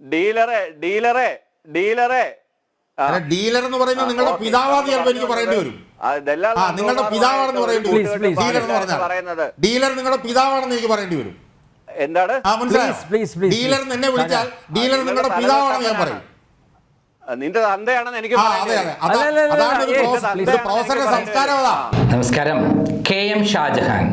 ഡീലറെ ഡീലറെ ഡീലറെ. Dealer എന്ന് പറയുന്നത് നിങ്ങളുടെ പിതാവാണ് ചിലപ്പോ ചിലപ്പോൾ എനിക്ക് പറയേണ്ടി വരും. നിങ്ങളുടെ പിതാവാണെന്ന് പറയേണ്ടി വരും. ഡീലർ എന്ന് പറഞ്ഞാൽ ഡീലർ നിങ്ങളുടെ പിതാവാണെന്ന് എനിക്ക് പറയേണ്ടി വരും. എന്താണ്? ഡീലർ എന്ന് വിളിച്ചാൽ ഡീലർ നിങ്ങളുടെ പിതാവാണെന്ന് ഞാൻ പറയും. നിന്റെ തന്തയാണെന്ന് എനിക്ക് നമസ്കാരം. K M Shahjahan.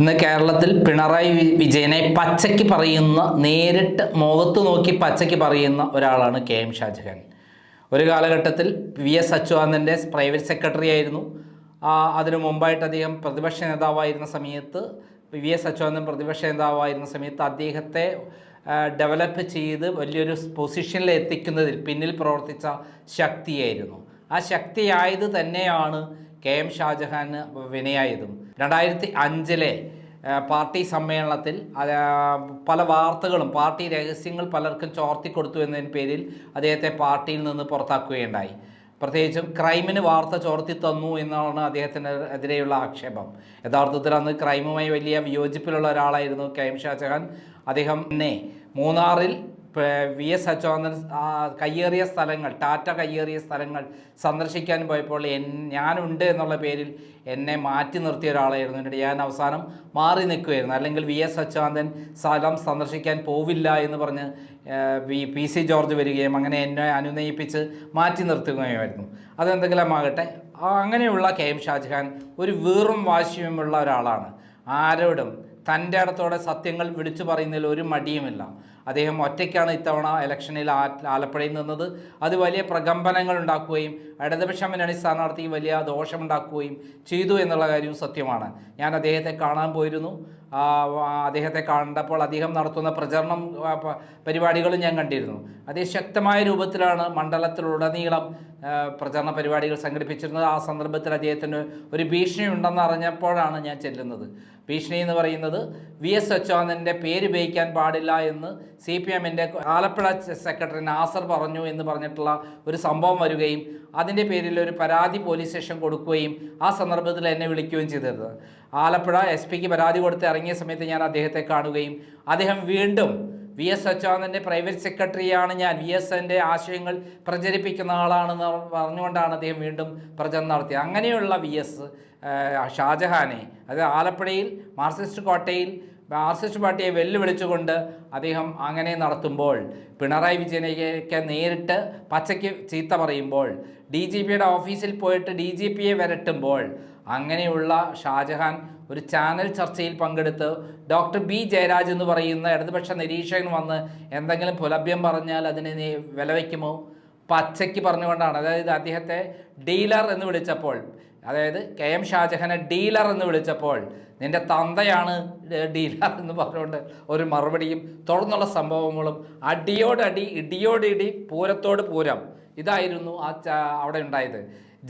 ഇന്ന് കേരളത്തിൽ പിണറായി വിജയനെ പച്ചയ്ക്ക് പറയുന്ന നേരിട്ട് മുഖത്ത് നോക്കി പച്ചയ്ക്ക് പറയുന്ന ഒരാളാണ് കെ എം ഷാജഹാൻ. ഒരു കാലഘട്ടത്തിൽ വി എസ് അച്യുതാനന്ദന്റെ പ്രൈവറ്റ് സെക്രട്ടറി ആയിരുന്നു. അതിനു മുമ്പായിട്ട് അദ്ദേഹം പ്രതിപക്ഷ നേതാവായിരുന്ന സമയത്ത് വി എസ് അച്യുതാനന്ദൻ പ്രതിപക്ഷ നേതാവായിരുന്ന സമയത്ത് അദ്ദേഹത്തെ ഡെവലപ്പ് ചെയ്ത് വലിയൊരു പൊസിഷനിൽ എത്തിക്കുന്നതിൽ പിന്നിൽ പ്രവർത്തിച്ച ശക്തിയായിരുന്നു. ആ ശക്തിയായത് തന്നെയാണ് കെ എം ഷാജഹാന് വിനയായതും. രണ്ടായിരത്തി അഞ്ചിലെ പാർട്ടി സമ്മേളനത്തിൽ പല വാർത്തകളും പാർട്ടി രഹസ്യങ്ങൾ പലർക്കും ചോർത്തി കൊടുത്തു എന്നതിന് പേരിൽ അദ്ദേഹത്തെ പാർട്ടിയിൽ നിന്ന് പുറത്താക്കുകയുണ്ടായി. പ്രത്യേകിച്ചും ക്രൈമിന് വാർത്ത ചോർത്തി തന്നു എന്നാണ് അദ്ദേഹത്തിന് എതിരെയുള്ള ആക്ഷേപം. യഥാർത്ഥത്തിൽ അന്ന് ക്രൈമുമായി വലിയ വിയോജിപ്പിലുള്ള ഒരാളായിരുന്നു കെ എം ഷാജഹാൻ. അദ്ദേഹം മൂന്നാറിൽ വി എസ് അച്യുതാനന്ദൻ കയ്യേറിയ സ്ഥലങ്ങൾ ടാറ്റ കയ്യേറിയ സ്ഥലങ്ങൾ സന്ദർശിക്കാൻ പോയപ്പോൾ എൻ ഞാനുണ്ട് എന്നുള്ള പേരിൽ എന്നെ മാറ്റി നിർത്തിയ ഒരാളായിരുന്നു. എന്നിട്ട് ഞാൻ അവസാനം മാറി നിൽക്കുമായിരുന്നു അല്ലെങ്കിൽ വി എസ് അച്യുതാനന്ദൻ സ്ഥലം സന്ദർശിക്കാൻ പോവില്ല എന്ന് പറഞ്ഞ് വി പി സി ജോർജ് വരികയും അങ്ങനെ എന്നെ അനുനയിപ്പിച്ച് മാറ്റി നിർത്തുകയുമായിരുന്നു. അതെന്തെങ്കിലും ആകട്ടെ അങ്ങനെയുള്ള കെ എം ഷാജഹാൻ ഒരു വീറും വാശിയുമുള്ള ഒരാളാണ്. ആരോടും തന്റെ അടുത്തോടെ സത്യങ്ങൾ വിളിച്ചു പറയുന്നതിൽ ഒരു മടിയുമില്ല. അദ്ദേഹം ഒറ്റയ്ക്കാണ് ഇത്തവണ ഇലക്ഷനിൽ ആലപ്പുഴയിൽ നിന്നത്. അത് വലിയ പ്രകമ്പനങ്ങൾ ഉണ്ടാക്കുകയും ഇടതുപക്ഷ മുന്നണി സ്ഥാനാർത്ഥി വലിയ ദോഷമുണ്ടാക്കുകയും ചെയ്തു എന്നുള്ള കാര്യവും സത്യമാണ്. ഞാൻ അദ്ദേഹത്തെ കാണാൻ പോയിരുന്നു. അദ്ദേഹത്തെ കണ്ടപ്പോൾ അദ്ദേഹം നടത്തുന്ന പ്രചരണം പരിപാടികളും ഞാൻ കണ്ടിരുന്നു. അതിശക്തമായ രൂപത്തിലാണ് മണ്ഡലത്തിലുടനീളം പ്രചരണ പരിപാടികൾ സംഘടിപ്പിച്ചിരുന്നത്. ആ സന്ദർഭത്തിൽ അദ്ദേഹത്തിന് ഒരു ഭീഷണി ഉണ്ടെന്ന് അറിഞ്ഞപ്പോഴാണ് ഞാൻ ചെല്ലുന്നത്. ഭീഷണി എന്ന് പറയുന്നത് വി എസ് അച്യുതാനന്ദന്റെ പേര് ഉപയോഗിക്കാൻ പാടില്ല എന്ന് സി പി എമ്മിന്റെ ആലപ്പുഴ സെക്രട്ടറി നാസർ പറഞ്ഞു എന്ന് പറഞ്ഞിട്ടുള്ള ഒരു സംഭവം വരികയും അതിന്റെ പേരിൽ ഒരു പരാതി പോലീസ് സ്റ്റേഷൻ കൊടുക്കുകയും ആ സന്ദർഭത്തിൽ എന്നെ വിളിക്കുകയും ചെയ്തിരുന്നത് ആലപ്പുഴ എസ് പിക്ക് പരാതി കൊടുത്ത് ഇറങ്ങിയ സമയത്ത് ഞാൻ അദ്ദേഹത്തെ കാണുകയും അദ്ദേഹം വീണ്ടും വി എസ് അച്യുതാനന്ദന്റെ പ്രൈവറ്റ് സെക്രട്ടറിയാണ് ഞാൻ. വി എസ് എന്റെ ആശയങ്ങൾ പ്രചരിപ്പിക്കുന്ന ആളാണെന്ന് പറഞ്ഞുകൊണ്ടാണ് അദ്ദേഹം വീണ്ടും പ്രചരണം നടത്തിയത്. അങ്ങനെയുള്ള വി എസ് ഷാജഹാനെ അത് ആലപ്പുഴയിൽ മാർക്സിസ്റ്റ് കോട്ടയിൽ മാർക്സിസ്റ്റ് പാർട്ടിയെ വെല്ലുവിളിച്ചുകൊണ്ട് അദ്ദേഹം അങ്ങനെ നടത്തുമ്പോൾ പിണറായി വിജയനെയൊക്കെ നേരിട്ട് പച്ചയ്ക്ക് ചീത്ത പറയുമ്പോൾ ഡി ജി പിയുടെ ഓഫീസിൽ പോയിട്ട് ഡി ജി പിയെ വരട്ടുമ്പോൾ അങ്ങനെയുള്ള ഷാജഹാൻ ഒരു ചാനൽ ചർച്ചയിൽ പങ്കെടുത്ത് ഡോക്ടർ ബി ജയരാജ് എന്ന് പറയുന്ന ഇടതുപക്ഷ നിരീക്ഷകൻ വന്ന് എന്തെങ്കിലും പുലഭ്യം പറഞ്ഞാൽ അതിനെ നീ വിലവയ്ക്കുമോ? പച്ചയ്ക്ക് പറഞ്ഞുകൊണ്ടാണ്. അതായത് അദ്ദേഹത്തെ ഡീലർ എന്ന് വിളിച്ചപ്പോൾ അതായത് കെ എം ഷാജഹാനെ ഡീലർ എന്ന് വിളിച്ചപ്പോൾ നിന്റെ തന്തയാണ് ഡീലർ എന്ന് പറഞ്ഞുകൊണ്ട് ഒരു മറുപടിയും തുടർന്നുള്ള സംഭവങ്ങളും അടിയോടടി ഇടിയോടിടി പൂരത്തോട് പൂരം ഇതായിരുന്നു ആ അവിടെ ഉണ്ടായത്.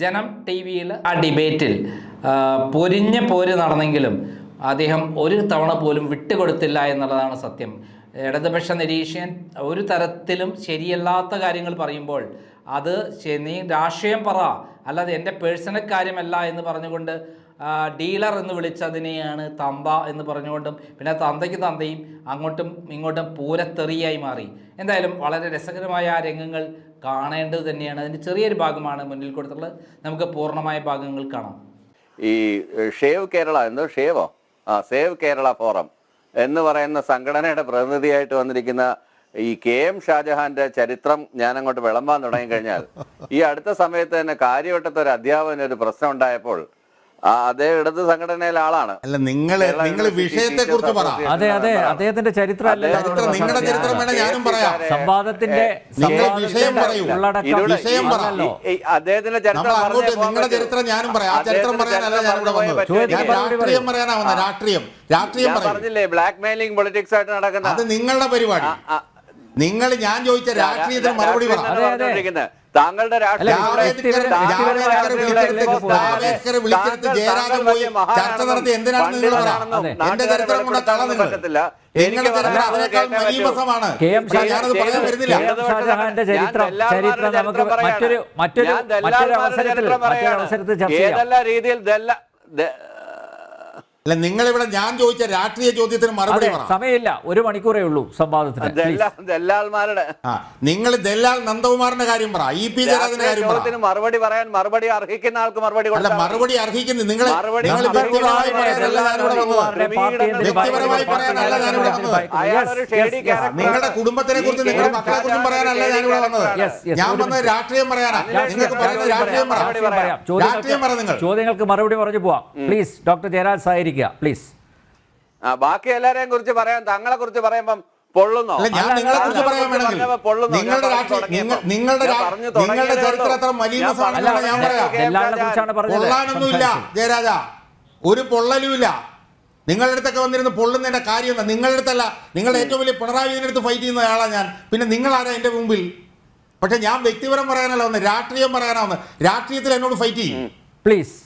ജനം ടി വിയിൽ ആ ഡിബേറ്റിൽ പൊരിഞ്ഞ പോര് നടന്നെങ്കിലും അദ്ദേഹം ഒരു തവണ പോലും വിട്ടുകൊടുത്തില്ല എന്നുള്ളതാണ് സത്യം. ഇടതുപക്ഷ നിരീക്ഷൻ ഒരു തരത്തിലും ശരിയല്ലാത്ത കാര്യങ്ങൾ പറയുമ്പോൾ അത് നീ രാഷ്ട്രീയം പറ. അല്ലാതെ എന്റെ പേഴ്സണൽ കാര്യമല്ല എന്ന് പറഞ്ഞുകൊണ്ട് ഡീലർ എന്ന് വിളിച്ചതിനെയാണ് തമ്പ എന്ന് പറഞ്ഞുകൊണ്ടും പിന്നെ തന്തയ്ക്ക് തന്തയും അങ്ങോട്ടും ഇങ്ങോട്ടും പൂരത്തെറിയായി മാറി. എന്തായാലും വളരെ രസകരമായ ആ രംഗങ്ങൾ കാണേണ്ടത് തന്നെയാണ്. അതിന്റെ ചെറിയൊരു ഭാഗമാണ് മുന്നിൽ കൊടുത്തിട്ടുള്ളത്. നമുക്ക് പൂർണമായ ഭാഗങ്ങൾ കാണാം. ഈ ഷേവ് കേരള എന്തോ ഷേവോ? ആ സേവ് കേരള ഫോറം എന്ന് പറയുന്ന സംഘടനയുടെ പ്രതിനിധിയായിട്ട് വന്നിരിക്കുന്ന ഈ കെ എം ഷാജഹാന്റെ ചരിത്രം ഞാൻ അങ്ങോട്ട് വിളമ്പാൻ തുടങ്ങി കഴിഞ്ഞാൽ ഈ അടുത്ത സമയത്ത് തന്നെ കാര്യവട്ടത്തെ ഒരു അധ്യാപകന് ഒരു പ്രശ്നം ഉണ്ടായപ്പോൾ അതേ അദ്ദേഹം ഇടത് സംഘടനയിലെ ആളാണ്. അല്ല നിങ്ങൾ നിങ്ങൾ വിഷയത്തെ കുറിച്ച് പറ. അതെ അതെ അദ്ദേഹത്തിന്റെ ചരിത്രം നിങ്ങളുടെ ചരിത്രം വേണേ ഞാനും പറയാം. സംവാദത്തിന്റെ നിങ്ങൾ വിഷയം പറയൂ. വിഷയം അദ്ദേഹത്തിന്റെ ചരിത്രം അങ്ങോട്ട് നിങ്ങളുടെ ചരിത്രം ഞാനും പറയാം. ആ ചരിത്രം അദ്ദേഹത്തിന്റെ പറയാനല്ല ഞാൻ ഇവിടെ പറഞ്ഞേ വന്നത്. ഞാൻ രാഷ്ട്രീയം പറയാനാ വന്നത്. രാഷ്ട്രീയം. രാഷ്ട്രീയം പറഞ്ഞില്ലേ ബ്ലാക്ക് മെയിലിംഗ് പൊളിറ്റിക്സ് ആയിട്ട് നടക്കുന്ന അത് നിങ്ങളുടെ പരിപാടി. നിങ്ങൾ ഞാൻ ചോദിച്ച രാഷ്ട്രീയത്തിന് മറുപടി. താങ്കളുടെ ചർച്ച നടത്തി നിങ്ങൾ. എന്റെ ചരിത്രം കൊണ്ട് നിങ്ങൾ. നിങ്ങളുടെ ചരിത്രം അതിനേക്കാൾ മലീമസമാണ് ഞാനത് പറയാൻ വരുന്നില്ല ചരിത്രം ചരിത്രം നമുക്ക് മറ്റൊരു മറ്റൊരു മറ്റൊരു അവസരത്തിൽ മറ്റൊരു അവസരത്തിൽ ചർച്ച ചെയ്യാം. ഏതെല്ലാം രീതിയിൽ ദല്ല- ദ- അല്ല നിങ്ങൾ ഇവിടെ ഞാൻ ചോദിച്ച രാഷ്ട്രീയ ചോദ്യത്തിന് മറുപടി പറ. സമയമില്ല. ഒരു മണിക്കൂറേ ഉള്ളൂ സംവാദത്തിന്. നിങ്ങൾ ദല്ലാൽ നന്ദകുമാറിന്റെ കാര്യം പറ. ഇ പി ജയരാജന്റെ കാര്യം പറ. മറുപടി പറയാൻ മറുപടി അർഹിക്കുന്ന ആൾക്ക് മറുപടി അല്ല മറുപടി അർഹിക്കുന്നു നിങ്ങൾ വ്യക്തിപരമായി വ്യക്തിപരമായി പറയാനല്ല ഞാനിവിടെ വന്നത്. നിങ്ങളുടെ കുടുംബത്തിനെ കുറിച്ച് നിങ്ങളുടെ മക്കളെ കുറിച്ചും പറയാനല്ല ഞാനിവിടെ വന്നത്. ഞാൻ വന്നത് രാഷ്ട്രീയം പറയാനാ. നിങ്ങൾക്ക് പറയുന്നത് രാഷ്ട്രീയം പറ. രാഷ്ട്രീയം പറ നിങ്ങൾ. ചോദ്യങ്ങൾക്ക് മറുപടി പറഞ്ഞു പോവാം. പ്ലീസ് ഡോക്ടർ ജയരാജ് സഹകരിക്കുക പ്ലീസ് ബാക്കി എല്ലാരെയും കുറിച്ച് പറയാം തങ്ങളെ കുറിച്ച് പറയുമ്പം പൊള്ളുന്നോ? അല്ല ഞാൻ നിങ്ങളെ കുറിച്ച് പറയാൻ വേണമെങ്കിൽ നിങ്ങളുടെ. നിങ്ങൾ- നിങ്ങളുടെ നിങ്ങളുടെ ചരിത്രം. എത്ര ഞാൻ പറയാം. പൊള്ളാനൊന്നുമില്ല ജയരാജ. ഒരു പൊള്ളലുമില്ല. നിങ്ങളുടെ അടുത്തൊക്കെ വന്നിരുന്ന് പൊള്ളുന്നതിന്റെ കാര്യം എന്താ നിങ്ങളുടെ അടുത്തല്ല. നിങ്ങളുടെ ഏറ്റവും വലിയ പിണറായി അടുത്ത് ഫൈറ്റ് ചെയ്യുന്ന ആളാണ് ഞാൻ. പിന്നെ നിങ്ങളാരാ എന്റെ മുമ്പിൽ? പക്ഷെ ഞാൻ വ്യക്തിപരം പറയാനല്ല വന്ന് രാഷ്ട്രീയം പറയാനാ വന്ന്. രാഷ്ട്രീയത്തിൽ എന്നോട് ഫൈറ്റ് ചെയ്യും. പ്ലീസ്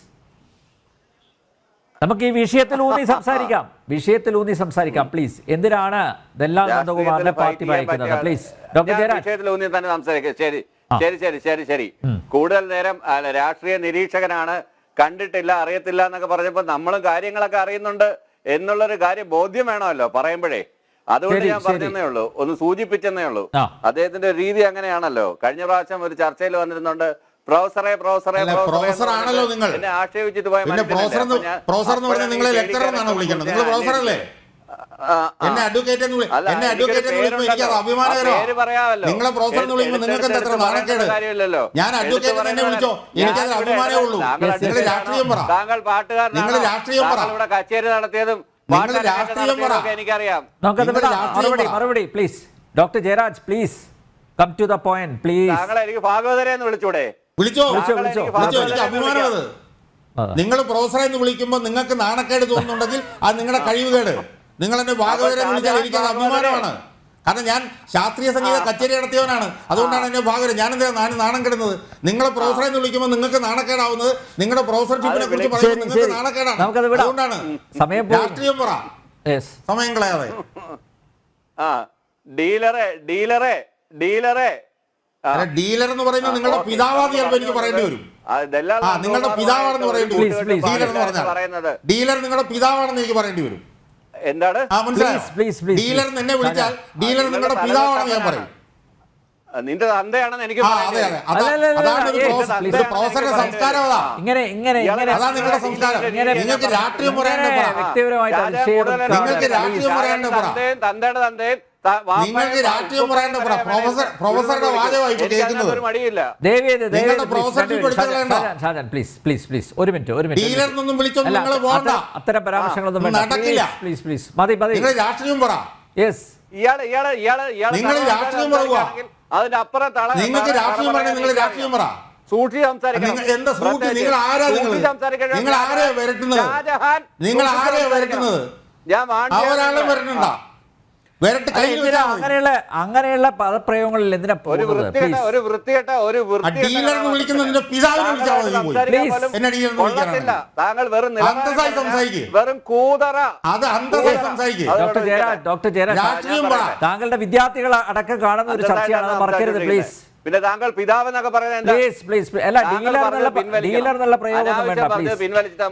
നമുക്ക് ഈ വിഷയത്തിൽ ഊന്നി സംസാരിക്കാം. വിഷയത്തിൽ ഊന്നി സംസാരിക്കാം പ്ലീസ് എന്തിനാണ് ദല്ലാൽ നന്ദകുമാറിനെ പാർട്ടി ഭയക്കുന്നത് പ്ലീസ് ഡോക്ടർ ജയരാജ്. വിഷയത്തിൽ ഊന്നി തന്നെ സംസാരിക്കാം. ശരി ശരി ശരി ശരി ശരി. കൂടുതൽ നേരം രാഷ്ട്രീയ നിരീക്ഷകനാണ് കണ്ടിട്ടില്ല അറിയത്തില്ല എന്നൊക്കെ പറഞ്ഞപ്പോ നമ്മളും കാര്യങ്ങളൊക്കെ അറിയുന്നുണ്ട് എന്നുള്ളൊരു കാര്യം ബോധ്യം വേണമല്ലോ പറയുമ്പോഴേ. അതുകൊണ്ട് ഞാൻ. പറഞ്ഞതേ ഉള്ളൂ. ഒന്ന് സൂചിപ്പിച്ചെന്നേ ഉള്ളൂ. അദ്ദേഹത്തിന്റെ രീതി അങ്ങനെയാണല്ലോ. കഴിഞ്ഞ പ്രാവശ്യം ഒരു ചർച്ചയിൽ വന്നിരുന്നുണ്ട്. പ്രൊഫസറെ പ്രൊഫസറെ പ്രൊഫസറാണല്ലോ പ്രൊഫസർ ആണല്ലോ നിങ്ങൾ. എന്നെ ആക്ഷേപിച്ചിട്ട് പോയ പ്രൊഫസർ എന്ന് അപ്പൊ പ്രൊഫസർ എന്ന് പറഞ്ഞാൽ നിങ്ങളെ ലെക്ചറർ എന്നാണ് വിളിക്കുന്നത് നിങ്ങൾ ആ. എന്നെ അഡ്വക്കേറ്റ് എന്ന് എന്നെ അഡ്വക്കേറ്റ് എന്ന് വിളിക്കുമ്പോൾ എനിക്ക് അത് അഭിമാനകരമാണ് നിങ്ങളെ പ്രൊഫസർ എന്ന് വിളിക്കുമ്പോൾ നിങ്ങൾക്ക് എന്താ എത്ര നാണക്കേട് കാര്യമില്ലല്ലോ. ഞാൻ അഡ്വക്കേറ്റ് എന്നെ വിളിച്ചോ എനിക്കത് അഭിമാനമേ ഉള്ളൂ നിങ്ങൾ രാഷ്ട്രീയം പറ? താങ്കൾ പാട്ടുകാരനാണോ? നിങ്ങൾ രാഷ്ട്രീയം പറ. ഇവിടെ കച്ചേരി നടത്തിയതും നിങ്ങൾ രാഷ്ട്രീയം പറ. എനിക്കറിയാം നിങ്ങൾ രാഷ്ട്രീയം മറുപടി പറ. മറുപടി please doctor Jayaraj please come to the point please താങ്കളെ എനിക്ക് ഭാഗവതരെ എന്ന് വിളിച്ചൂടെ വിളിച്ചോ? വിളിച്ചോ, താങ്കളെ വിളിച്ചോ. വിളിച്ചോ എനിക്ക് അഭിമാനം അത്. നിങ്ങൾ പ്രൊഫസറെ എന്ന് വിളിക്കുമ്പോൾ നിങ്ങൾക്ക് നാണക്കേട് തോന്നുന്നുണ്ടെങ്കിൽ അത് നിങ്ങളുടെ കഴിവുകേട്. നിങ്ങൾ എന്നെ ഭാഗവതരെ എന്ന് വിളിച്ചാൽ എനിക്കത് അഭിമാനമാണ്. കാരണം ഞാൻ ശാസ്ത്രീയ സംഗീത കച്ചേരി നടത്തിയവനാണ്. അതുകൊണ്ടാണ് എന്നെ ഭാഗം ഞാൻ എന്താ നാണ് നാണം കെടുന്നത്? നിങ്ങളെ പ്രൊഫസറെ എന്ന് വിളിക്കുമ്പോൾ നിങ്ങൾക്ക് നാണക്കേടാവുന്നത് നിങ്ങളുടെ പ്രൊഫസർഷിപ്പിനെ കുറിച്ച് പറയുന്നത് പറയുമ്പോൾ നിങ്ങൾക്ക് നാണക്കേടാണ്. അതുകൊണ്ടാണ് രാഷ്ട്രീയം പറ. യെസ് സമയം കളയാതെ. ആ ഡീലറെ ഡീലറെ ഡീലറെ. ഡീലർ എന്ന് പറയുന്നത് നിങ്ങളുടെ പിതാവാണ് പിതാവാന്ന് ചിലപ്പോൾ എനിക്ക് പറയേണ്ടി വരും. നിങ്ങളുടെ പിതാവാണെന്ന് പറയേണ്ടി വരും. ഡീലർ എന്ന് പറഞ്ഞാൽ ഡീലർ നിങ്ങളുടെ പിതാവാണെന്ന് എനിക്ക് പറയേണ്ടി വരും. എന്താണ്? ആ മനസ്സിലായോ? Please, please, please, dealer. എന്നെ വിളിച്ചാൽ ഡീലർ നിങ്ങളുടെ പിതാവാണെന്ന് ഞാൻ പറയും. നിന്റെ തന്തയാണെന്ന് എനിക്ക് ഇങ്ങനെ ഇങ്ങനെ ഇങ്ങനെ. നിങ്ങളുടെ സംസ്കാരം. നിങ്ങൾക്ക് രാഷ്ട്രീയം പറയാൻ നിങ്ങൾക്ക് രാജാ രാഷ്ട്രീയം പറയാണ്ട് പറ. തന്തയും തന്തയുടെ നിങ്ങൾക്ക് രാഷ്ട്രീയം പ്രൊഫസർ- പ്രൊഫസറുടെ. വാചകമായി പ്ലീസ് പ്ലീസ് പ്ലീസ് ഒരു മിനിറ്റ് ഒരു മിനിറ്റ് അത്തരം- പരാമർശങ്ങളൊന്നും നടക്കില്ല. പ്ലീസ് പ്ലീസ് മതി മതി രാഷ്ട്രീയം പറ യെസ് ഇയാൾ ഇയാൾ ഇയാൾ ഇയാൾ നിങ്ങൾ രാഷ്ട്രീയം പറയുക. അതിന്റെ നിങ്ങൾക്ക് രാഷ്ട്രീയം പറയണേ നിങ്ങൾ രാഷ്ട്രീയം പറ സൂക്ഷിച്ച് സംസാരിക്കണം നിങ്ങൾ എന്താ സൂക്ഷിച്ച്? നിങ്ങൾ ആരാ നിങ്ങൾ? നിങ്ങൾ ആരെയാ വരട്ടുന്നത്? നിങ്ങൾ ആരെയാ വരട്ടുന്നത്? ഞാൻ അവരാളും വരട്ടുണ്ട അങ്ങനെയുള്ള അങ്ങനെയുള്ള പദപ്രയോഗങ്ങളിൽ എന്തിനാ ഒരു വൃത്തികെട്ട ഒരു വൃത്തികെട്ട ഒരു. താങ്കൾ വെറും കൂതറ. Doctor Jayaraj doctor Jayaraj. താങ്കളുടെ വിദ്യാർത്ഥികൾ അടക്കം കാണുന്ന ഒരു ചർച്ചയാണ് മറക്കരുത് പ്ലീസ് പിന്നെ താങ്കൾ പിതാവ് എന്നൊക്കെ പറയുന്നത് എന്താ? പ്ലീസ് പ്ലീസ് അല്ല ഡീലർ എന്നുള്ള ഡീലർ എന്നുള്ള പ്രയോഗം വേണ്ട പ്ലീസ് പിൻവലിച്ചിട്ട്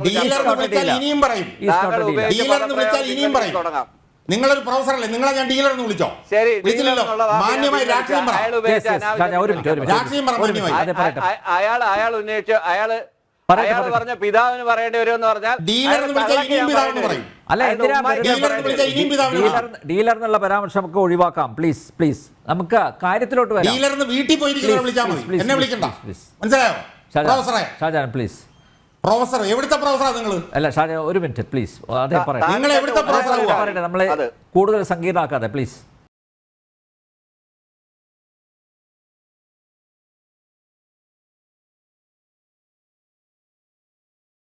തുടങ്ങാം. നിങ്ങളൊരു പ്രൊഫസറല്ലേ നിങ്ങളെ ഞാൻ ഡീലർ എന്ന് വിളിച്ചോ? ശരി വിളിച്ചില്ലല്ലോ? മാന്യമായി രാഷ്ട്രീയം പറ. അയാൾ രാഷ്ട്രീയം അയാൾ അയാൾ ഉന്നയിച്ച് അയാൾ അയാൾ പറഞ്ഞ പിതാവിന് പറയേണ്ടി വരും എന്ന് പറഞ്ഞാൽ ഡീലർ എന്ന് വിളിച്ചാൽ ഇനിയും പറയും. അല്ല എന്തിനാ ഡീലർ എന്നുള്ള പരാമർശം നമുക്ക് ഒഴിവാക്കാം. പ്ലീസ് പ്ലീസ് നമുക്ക് കാര്യത്തിലോട്ട് വരാം. ഡീലർ വീട്ടിൽ പോയിരിക്കുന്ന വിളിച്ചാൽ മതി. please, please, എന്നെ വിളിക്കണ്ട. മനസ്സിലായോ? ഷാജാൻ പ്ലീസ് പ്രൊഫസർ എവിടുത്തെ പ്രൊഫസറാ നിങ്ങൾ അല്ല ഷാജ ഒരു മിനിറ്റ് പ്ലീസ് അതേ പറയട്ടെ നിങ്ങൾ എവിടുത്തെ പ്രൊഫസറാ പറയട്ടെ നമ്മളെ. കൂടുതൽ സംഗീതാക്കാതെ പ്ലീസ്